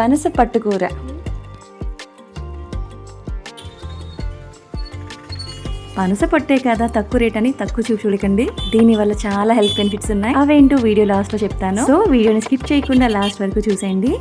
పనస పట్టుకూర. పనస పట్టే కదా తక్కువ రేట్ అని తక్కువ చూసి చూడకండి. దీని వల్ల చాలా హెల్త్ బెనిఫిట్స్ ఉన్నాయి. అవేంటో వీడియో లాస్ట్లో చెప్తాను. సో వీడియోని స్కిప్ చేయకుండా లాస్ట్ వరకు చూసేయండి.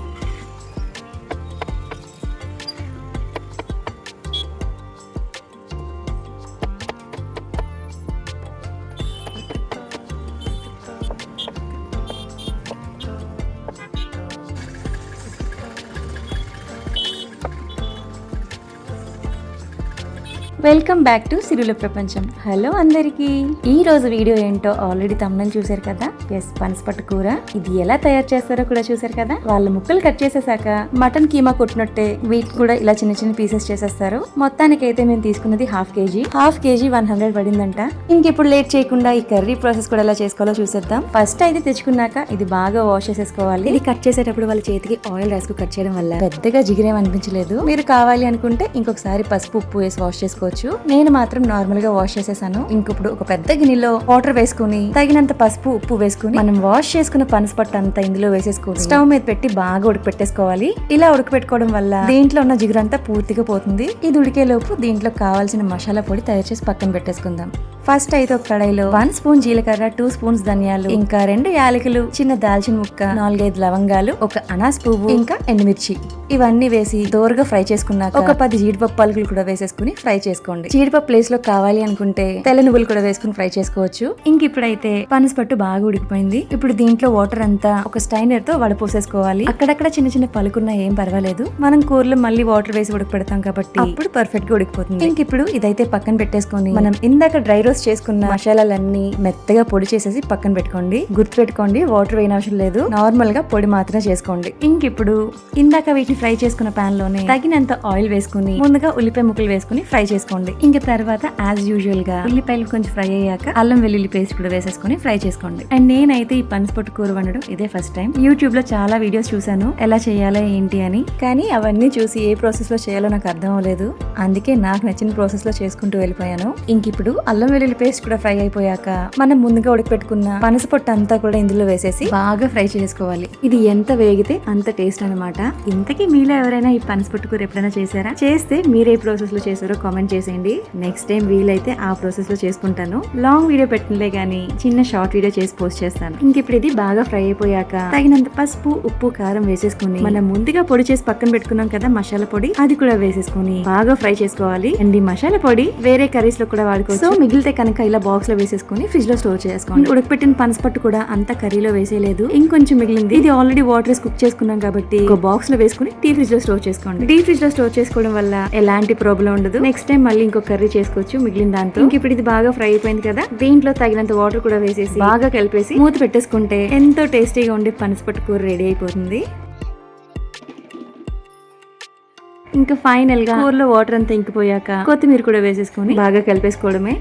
వెల్కమ్ బ్యాక్ టు సిరుల ప్రపంచం. హలో అందరికీ. ఈ రోజు వీడియో ఏంటో ఆల్రెడీ తమ్ముని చూశారు కదా? ఎస్ పనసపట్టు కూర. ఇది ఎలా తయారు చేస్తారో కూడా చూశారు కదా? వాళ్ళ ముక్కలు కట్ చేసేసాక మటన్ కీమా కొట్టినట్టే వీట్ కూడా ఇలా చిన్న చిన్న పీసెస్ చేసేస్తారు. మొత్తానికి అయితే మేము తీసుకున్నది half KG. Half KG one hundred పడిందంట. ఇంకెప్పుడు లేట్ చేయకుండా ఈ కర్రీ ప్రాసెస్ కూడా ఎలా చేసుకోవాలో చూసేద్దాం. ఫస్ట్ అయితే తెచ్చుకున్నాక ఇది బాగా వాష్ చేసేసుకోవాలి. ఇది కట్ చేసేటప్పుడు వాళ్ళ చేతికి ఆయిల్ రాసుకు కట్ చేయడం వల్ల పెద్దగా జిగిరేం అనిపించలేదు. మీరు కావాలి అనుకుంటే ఇంకొకసారి పసుపు ఉప్పు వేసి వాష్ చేసుకోవచ్చు. నేను మాత్రం నార్మల్గా వాష్ చేసేసాను. ఇంకప్పుడు ఒక పెద్ద గిన్నెలో వాటర్ వేసుకుని తగినంత పసుపు ఉప్పు వేసుకుని మనం వాష్ చేసుకున్న పనసపట్టు అంతా ఇందులో వేసేసుకుని స్టవ్ మీద పెట్టి బాగా ఉడకపెట్టేసుకోవాలి. ఇలా ఉడకపెట్టుకోవడం వల్ల దీంట్లో ఉన్న జిగురంతా పూర్తిగా పోతుంది. ఇది ఉడికే లోపు దీంట్లో కావాల్సిన మసాలా పొడి తయారు చేసి పక్కన పెట్టేసుకుందాం. ఫస్ట్ అయితే ఒక కడాయిలో వన్ స్పూన్ జీలకర్ర టూ స్పూన్స్ ధనియాలు ఇంకా రెండు యాలకులు చిన్న దాల్చిన ముక్క నాలుగైదు లవంగాలు ఒక అనాస్ పువ్వు ఇంకా ఎండుమిర్చి. ఇవన్నీ వేసి దోరగా ఫ్రై చేసుకున్నాక ఒక పది జీడిపప్పు పలుకులు కూడా వేసేసుకుని ఫ్రై చేసుకోండి. జీడిపప్పు ప్లేస్లో కావాలి అనుకుంటే తెల్ల నువ్వులు కూడా వేసుకుని ఫ్రై చేసుకోవచ్చు. ఇంక ఇప్పుడైతే పనసపట్టు బాగా ఉడికిపోయింది. ఇప్పుడు దీంట్లో వాటర్ అంతా ఒక స్టైనర్తో వడపోసేసుకోవాలి. అక్కడక్కడ చిన్న చిన్న పలుకున్నా ఏం పర్వాలేదు. మనం కూరలో మళ్ళీ వాటర్ వేసి ఉడకపెడతాం కాబట్టి అప్పుడు పర్ఫెక్ట్గా ఉడికిపోతుంది. ఇంక ఇప్పుడు ఇదైతే పక్కన పెట్టేసుకొని మనం ఇందాక డ్రై రోస్ట్ చేసుకున్న మసాలాలన్నీ మెత్తగా పొడి చేసేసి పక్కన పెట్టుకోండి. గుర్తు పెట్టుకోండి వాటర్ వేయన అవసరం లేదు. నార్మల్గా పొడి మాత్రమే చేసుకోండి. ఇంక ఇప్పుడు ఇందాక వీటిని ఫ్రై చేసుకున్న పాన్లోనే తగినంత ఆయిల్ వేసుకుని ముందుగా ఉల్లిపాయ ముక్కలు వేసుకుని ఫ్రై చేసుకోండి. ఇంకా తర్వాత యాజ్ యూజువల్గా ఉల్లిపాయలు కొంచెం ఫ్రై అయ్యాక అల్లం వెల్లుల్లి పేస్ట్ కూడా వేసేసుకుని ఫ్రై చేసుకోండి. అండ్ నేనైతే ఈ పనసపొట్టు కూర వండడం ఇదే ఫస్ట్ టైం యూట్యూబ్లో చాలా వీడియోస్ చూసాను ఎలా చేయాలో ఏంటి అని. కానీ అవన్నీ చూసి ఏ ప్రాసెస్లో చేయాలో నాకు అర్థం అవ్వలేదు. అందుకే నాకు నచ్చిన ప్రాసెస్లో చేసుకుంటూ వెళ్ళిపోయాను. ఇంక ఇప్పుడు అల్లం వెల్లుల్లి పేస్ట్ కూడా ఫ్రై అయిపోయాక మనం ముందుగా ఉడకపెట్టుకున్న పనస పొట్టు అంతా కూడా ఇందులో వేసేసి బాగా ఫ్రై చేసుకోవాలి. ఇది ఎంత వేగితే అంత టేస్ట్ అన్నమాట. ఇంతకీ మీలో ఎవరైనా ఈ పనస పొట్టు కూర ఎప్పుడైనా చేశారా? చేస్తే మీరే ప్రాసెస్లో చేశారో కామెంట్ చేసేయండి. నెక్స్ట్ టైం వీలైతే ఆ ప్రాసెస్లో చేసుకుంటాను. లాంగ్ వీడియో పెట్టినలే కానీ చిన్న షార్ట్ వీడియో చేసి పోస్ట్ చేస్తాను. ఇంకిప్పుడు ఇది బాగా ఫ్రై అయిపోయాక తగినంత పసుపు ఉప్పు కారం వేసేసుకుని మనం ముందుగా పొడి చేసి పక్కన పెట్టుకున్నాం కదా మసాలా పొడి అది కూడా వేసేసుకుని బాగా ఫ్రై చేసుకోవాలి. అండ్ ఈ మసాలా పొడి వేరే కర్రీస్లో కూడా వాడుకోవచ్చు. సో మిగిలితే కనుక ఇలా బాక్స్లో వేసేసుకుని ఫ్రిడ్జ్లో స్టోర్ చేసుకోండి. ఉడకపెట్టిన పనసపట్టు కూడా అంత కర్రీలో వేసేయలేదు. ఇంకొంచెం మిగిలింది. ఇది ఆల్రెడీ వాటర్ వేసి కుక్ చేసుకున్నాం కాబట్టి ఒక బాక్స్లో వేసుకుని టీ ఫ్రిడ్జ్లో స్టోర్ చేసుకోండి. డీ ఫ్రిడ్జ్లో స్టోర్ చేసుకోవడం వల్ల ఎలాంటి ప్రాబ్లం ఉండదు. నెక్స్ట్ టైం మళ్ళీ ఇంకో కర్రీ చేసుకోవచ్చు మిగిలిన దాంతో. ఇంక ఇప్పుడు ఇది బాగా ఫ్రై అయిపోయింది కదా దీంట్లో తగినంత వాటర్ కూడా వేసేసి బాగా కలిపేసి మూత పెట్టేసుకుంటే ఎంతో టేస్టీగా ఉండే పనసపట్టు కూర రెడీ అయిపోతుంది. ఇంకా ఫైనల్గా కూరలో వాటర్ అంతా ఇంకిపోయాక కొత్తిమీర కూడా వేసేసుకొని బాగా కలిపేసుకోవడమే.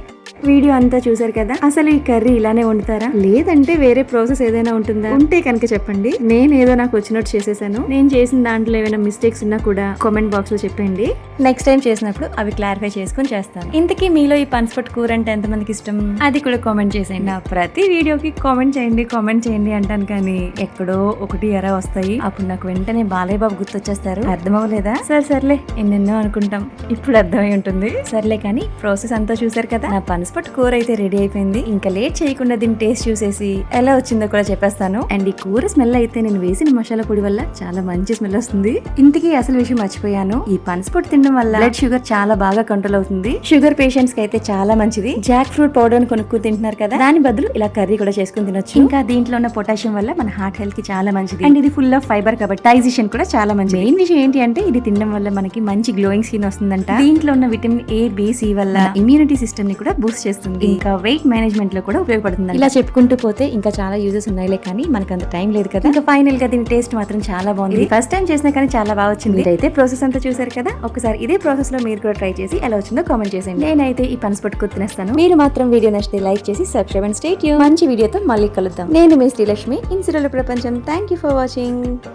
వీడియో అంతా చూసారు కదా? అసలు ఈ కర్రీ ఇలానే వండుతారా? లేదంటే వేరే ప్రాసెస్ ఏదైనా ఉంటుందా? ఉంటే కనుక చెప్పండి. నేను ఏదో నాకు వచ్చినట్టు చేసేసాను. నేను చేసిన దాంట్లో ఏమైనా మిస్టేక్స్ ఉన్నా కూడా కామెంట్ బాక్స్లో చెప్పండి. నెక్స్ట్ టైం చేసినప్పుడు అవి క్లారిఫై చేసుకొని చేస్తాను. ఇంతకీ మీలో ఈ పనసపట్టు కూర అంటే ఎంతమందికి ఇష్టం? అది కూడా కామెంట్ చేసేయండి. నా ప్రతి వీడియోకి కామెంట్ చేయండి కామెంట్ చేయండి అంటాను కానీ ఎక్కడో ఒకటి ఎరా వస్తాయి. అప్పుడు నాకు వెంటనే బాలయ్య బాబు గుర్తొచ్చేస్తారు. అర్థం అవ్వలేదా సరే సర్లే ఎన్నెన్నో అనుకుంటాం. ఇప్పుడు అర్థమై ఉంటుంది. సర్లే కానీ ప్రాసెస్ అంతా చూసారు కదా? నా పనసపట్టు కూర అయితే రెడీ అయిపోయింది. ఇంకా లేట్ చేయకుండా దీన్ని టేస్ట్ చూసేసి ఎలా వచ్చిందో కూడా చెప్పేస్తాను. అండ్ ఈ కూర స్మెల్ అయితే నేను వేసిన మసాలా పొడి వల్ల చాలా మంచి స్మెల్ వస్తుంది. ఇంటికి అసలు విషయం మర్చిపోయాను. ఈ పనసపొట్టు తినడం వల్ల బ్లడ్ షుగర్ చాలా బాగా కంట్రోల్ అవుతుంది. షుగర్ పేషెంట్స్కి అయితే చాలా మంచిది. జాక్ ఫ్రూట్ పౌడర్ని కొనుక్కుని తింటున్నారు కదా దాని బదులు ఇలా కర్రీ కూడా చేసుకుని తినొచ్చు. ఇంకా దీంట్లో ఉన్న పొటాషియం వల్ల మన హార్ట్ హెల్త్కి చాలా మంచిది. అండ్ ఇది ఫుల్ ఆఫ్ ఫైబర్ కాబట్టి డైజెషన్ కూడా చాలా మంచిది. మెయిన్ విషయం ఏంటి అంటే ఇది తినడం వల్ల మనకి మంచి గ్లోయింగ్ స్కిన్ వస్తుందంట. దీంట్లో ఉన్న విటమిన్ ఏ బి సి వల్ల ఇమ్యూనిటీ సిస్టమ్ని కూడా బూస్ట్ చేస్తుంది. ఇంకా వెయిట్ మేనేజ్మెంట్లో కూడా ఉపయోగపడుతుంది ఇలా చెప్పుకుంటూ పోతే ఇంకా చాలా యూజెస్ ఉన్నాయిలే కానీ మనకు అంత టైం లేదు కదా. ఇంకా ఫైనల్గా దీని టేస్ట్ మాత్రం చాలా బాగుంది. ఫస్ట్ టైం చేసినా కానీ చాలా బాగా వచ్చింది. అయితే ప్రాసెస్ అంతా చూసారు కదా? ఒకసారి ఇదే ప్రాసెస్లో మీరు కూడా ట్రై చేసి ఎలా వచ్చిందో కామెంట్ చేసేయండి. నేనైతే ఈ పనస పట్టుకు తినేస్తాను మీరు మాత్రం వీడియో నచ్చితే లైక్ చేసి సబ్స్క్రైబ్ అండ్ స్టేట్ మంచి వీడియోతో మళ్ళీ కలుద్దాం. నేను మీ శ్రీలక్ష్మి. ఇన్సిడల్ ప్రపంచం. Thank you for watching